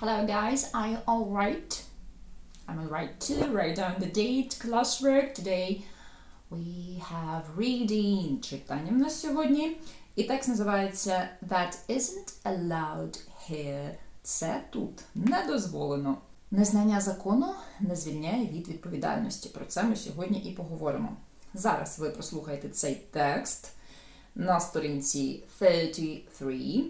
Hello guys, are you alright? I'm alright too. Write down the date, classwork. Today we have reading. Читання в нас сьогодні. І текст називається That isn't allowed here. Це тут не дозволено. Незнання закону не звільняє від відповідальності. Про це ми сьогодні і поговоримо. Зараз ви прослухаєте цей текст на сторінці 33.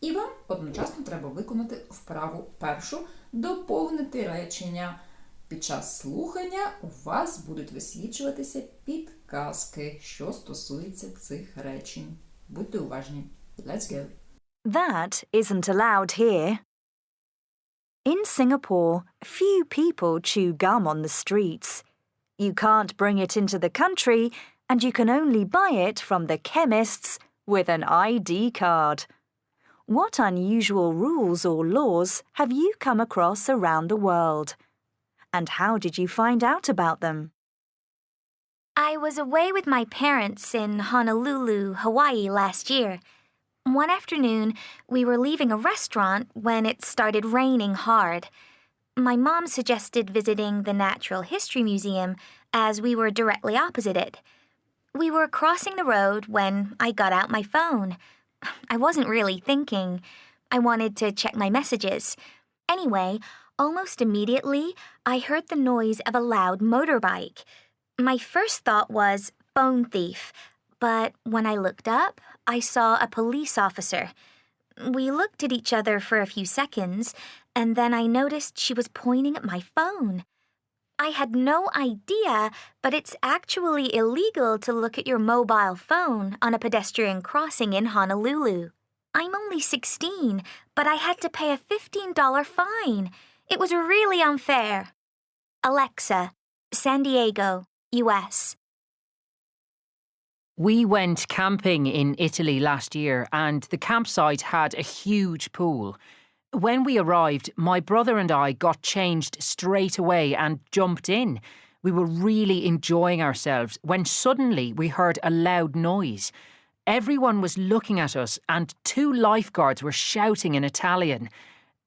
І вам одночасно треба виконати вправу першу, доповнити речення. Під час слухання у вас будуть висвічуватися підказки, що стосується цих речень. Будьте уважні. Let's go. That isn't allowed here. In Singapore, few people chew gum on the streets. You can't bring it into the country, and you can only buy it from the chemists with an ID card. What unusual rules or laws have you come across around the world? And how did you find out about them? I was away with my parents in Honolulu, Hawaii last year. One afternoon, we were leaving a restaurant when it started raining hard. My mom suggested visiting the Natural History Museum as we were directly opposite it. We were crossing the road when I got out my phone. I wasn't really thinking. I wanted to check my messages. Anyway, almost immediately, I heard the noise of a loud motorbike. My first thought was phone thief, but when I looked up, I saw a police officer. We looked at each other for a few seconds, and then I noticed she was pointing at my phone. I had no idea, but it's actually illegal to look at your mobile phone on a pedestrian crossing in Honolulu. I'm only 16, but I had to pay a $15 fine. It was really unfair. Alexa, San Diego, US. We went camping in Italy last year, and the campsite had a huge pool. When we arrived, my brother and I got changed straight away and jumped in. We were really enjoying ourselves when suddenly we heard a loud noise. Everyone was looking at us, and two lifeguards were shouting in Italian.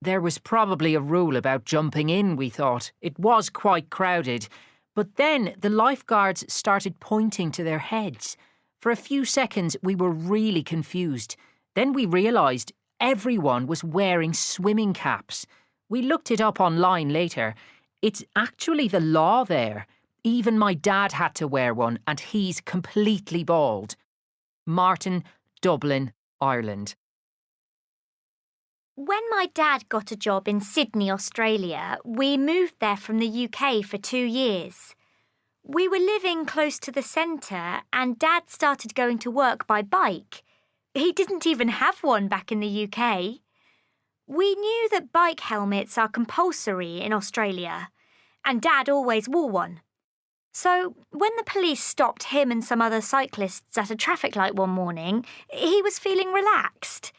There was probably a rule about jumping in, we thought. It was quite crowded. But then the lifeguards started pointing to their heads. For a few seconds, we were really confused. Then we realised everyone was wearing swimming caps. We looked it up online later. It's actually the law there. Even my dad had to wear one, and he's completely bald. Martin, Dublin, Ireland. When my dad got a job in Sydney, Australia, we moved there from the UK for two years. We were living close to the centre, and Dad started going to work by bike. He didn't even have one back in the UK. We knew that bike helmets are compulsory in Australia, and Dad always wore one. So, when the police stopped him and some other cyclists at a traffic light one morning, he was feeling relaxed.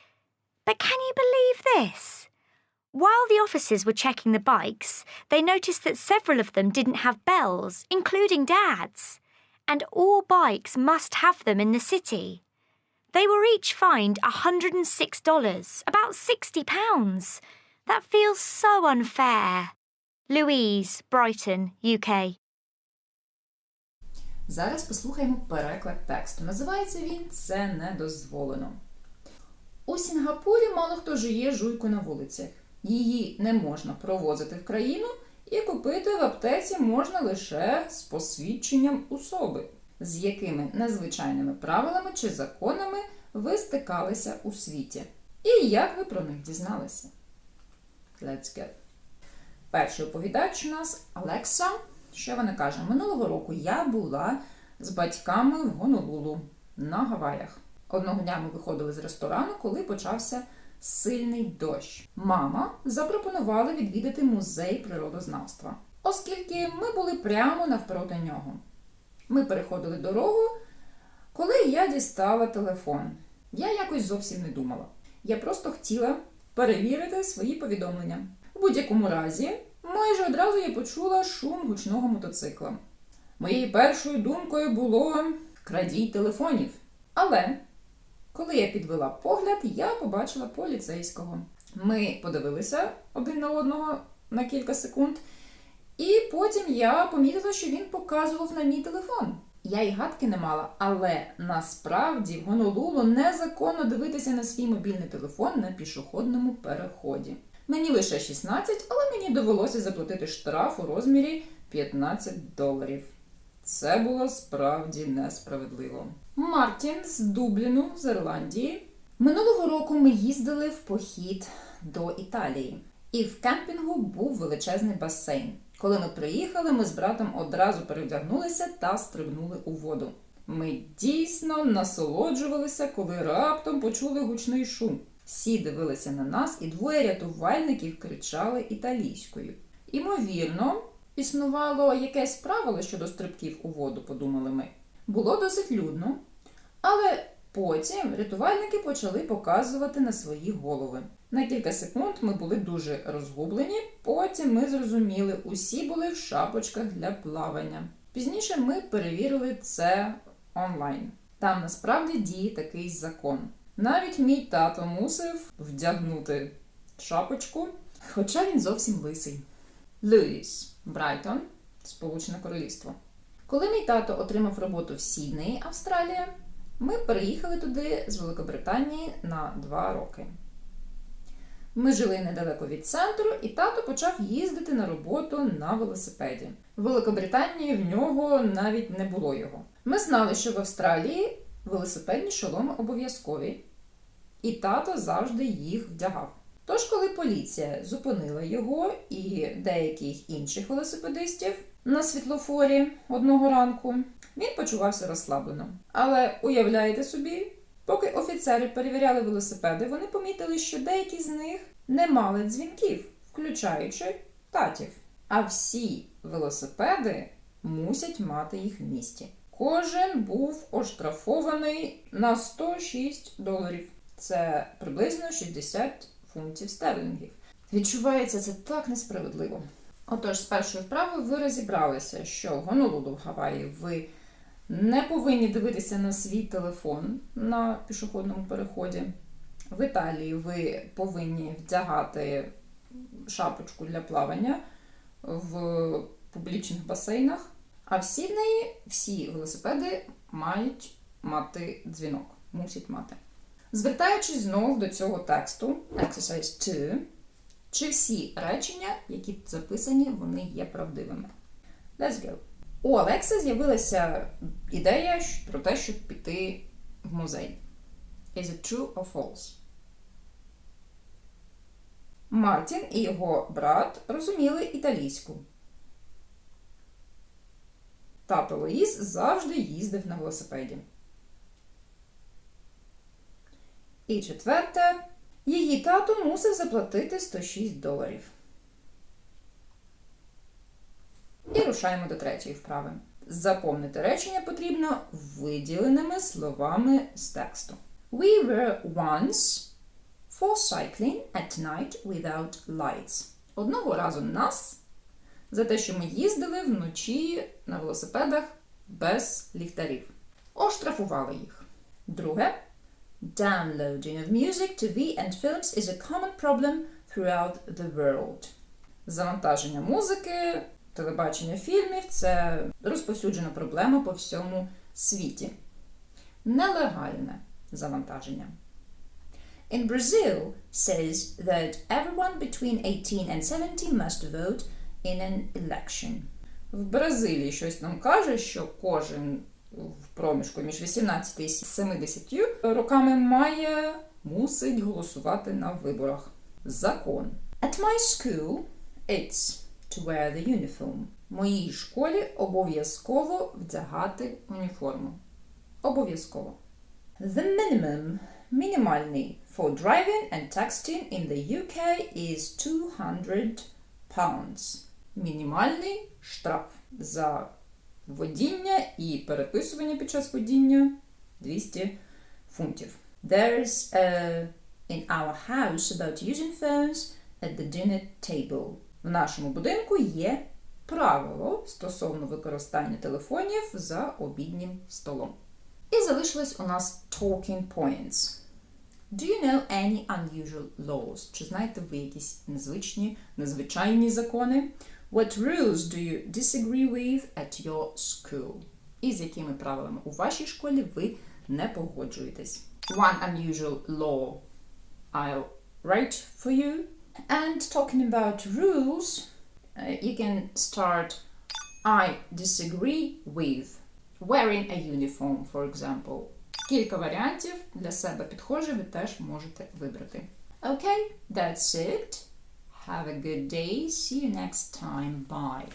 But can you believe this? While the officers were checking the bikes, they noticed that several of them didn't have bells, including Dad's. And all bikes must have them in the city. They were each fined $106, about £60. That feels so unfair. Louise, Brighton, UK. Зараз послухаємо переклад тексту. Називається він Це не дозволено. У Сінгапурі мало хто жує жуйку на вулицях. Її не можна провозити в країну і купити в аптеці можна лише з посвідченням особи. З якими незвичайними правилами чи законами ви стикалися у світі? І як ви про них дізналися? Let's go. Перший оповідач у нас Алекса. Що вона каже? Минулого року я була з батьками в Гонолулу на Гаваях. Одного дня ми виходили з ресторану, коли почався сильний дощ. Мама запропонувала відвідати музей природознавства, оскільки ми були прямо навпроти нього. Ми переходили дорогу, коли я дістала телефон. Я якось зовсім не думала. Я просто хотіла перевірити свої повідомлення. У будь-якому разі, майже одразу я почула шум гучного мотоцикла. Моєю першою думкою було крадій телефонів. Але коли я підвела погляд, я побачила поліцейського. Ми подивилися один на одного на кілька секунд, і потім я помітила, що він показував на мій телефон. Я й гадки не мала, але насправді в Гонолулу незаконно дивитися на свій мобільний телефон на пішохідному переході. Мені лише 16, але мені довелося заплатити штраф у розмірі 15 доларів. Це було справді несправедливо. Мартін з Дубліну з Ірландії. Минулого року ми їздили в похід до Італії, і в кемпінгу був величезний басейн. Коли ми приїхали, ми з братом одразу перевдягнулися та стрибнули у воду. Ми дійсно насолоджувалися, коли раптом почули гучний шум. Всі дивилися на нас, і двоє рятувальників кричали італійською. Імовірно, існувало якесь правило щодо стрибків у воду, подумали ми. Було досить людно, але потім рятувальники почали показувати на свої голови. На кілька секунд ми були дуже розгублені, потім ми зрозуміли, усі були в шапочках для плавання. Пізніше ми перевірили це онлайн. Там насправді діє такий закон. Навіть мій тато мусив вдягнути шапочку, хоча він зовсім лисий. Луїс, Брайтон, Сполучене Королівство. Коли мій тато отримав роботу в Сіднеї, Австралія, ми переїхали туди з Великобританії на два роки. Ми жили недалеко від центру, і тато почав їздити на роботу на велосипеді. В Великобританії в нього навіть не було його. Ми знали, що в Австралії велосипедні шоломи обов'язкові, і тато завжди їх вдягав. Тож, коли поліція зупинила його і деяких інших велосипедистів на світлофорі одного ранку, він почувався розслаблено. Але уявляєте собі, поки офіцери перевіряли велосипеди, вони помітили, що деякі з них не мали дзвінків, включаючи татів. А всі велосипеди мусять мати їх в місті. Кожен був оштрафований на 106 доларів. Це приблизно 60 фунтів стерлінгів. Відчувається це так несправедливо. Отож, з першою вправою ви розібралися, що в Гонолулу в Гаваї ви не повинні дивитися на свій телефон на пішохідному переході. В Італії ви повинні вдягати шапочку для плавання в публічних басейнах. А в Сіднеї всі велосипеди мають мати дзвінок, мусять мати. Звертаючись знову до цього тексту, exercise 2, чи всі речення, які тут записані, вони є правдивими. Let's go. У Олекси з'явилася ідея про те, щоб піти в музей. Is it true or false? Мартін і його брат розуміли італійську. Тато Луїс завжди їздив на велосипеді. І четверте, її тато мусив заплатити 106 доларів. І рушаємо до третьої вправи. Заповнити речення потрібно виділеними словами з тексту. We were once for cycling at night without lights. Одного разу нас за те, що ми їздили вночі на велосипедах без ліхтарів. Оштрафували їх. Друге. Downloading of music, TV and films is a common problem throughout the world. Завантаження музики, телебачення фільмів це розповсюджена проблема по всьому світі. Нелегальне завантаження. In Brazil says that everyone between 18 and 70 must vote in an election. В Бразилії щось нам каже, що кожен в проміжку між 18 і 70 роками має мусить голосувати на виборах. Закон. At my school it's to wear the uniform. В моїй школі обов'язково вдягати уніформу. Обов'язково. The minimum мінімальний for driving and texting in the UK is 200 pounds. Мінімальний штраф за водіння і переписування під час водіння 200 фунтів. There's a in our house about using phones at the dinner table. В нашому будинку є правило стосовно використання телефонів за обіднім столом. І залишились у нас talking points. Do you know any unusual laws? Чи знаєте ви якісь незвичні, незвичайні закони? What rules do you disagree with at your school? І з якими правилами у вашій школі ви не погоджуєтесь? One unusual law I'll write for you. And talking about rules, uh, you can start I disagree with wearing a uniform, for example. Кілька варіантів для себе підхожі ви теж можете вибрати. Okay, that's it. Have a good day. See you next time. Bye.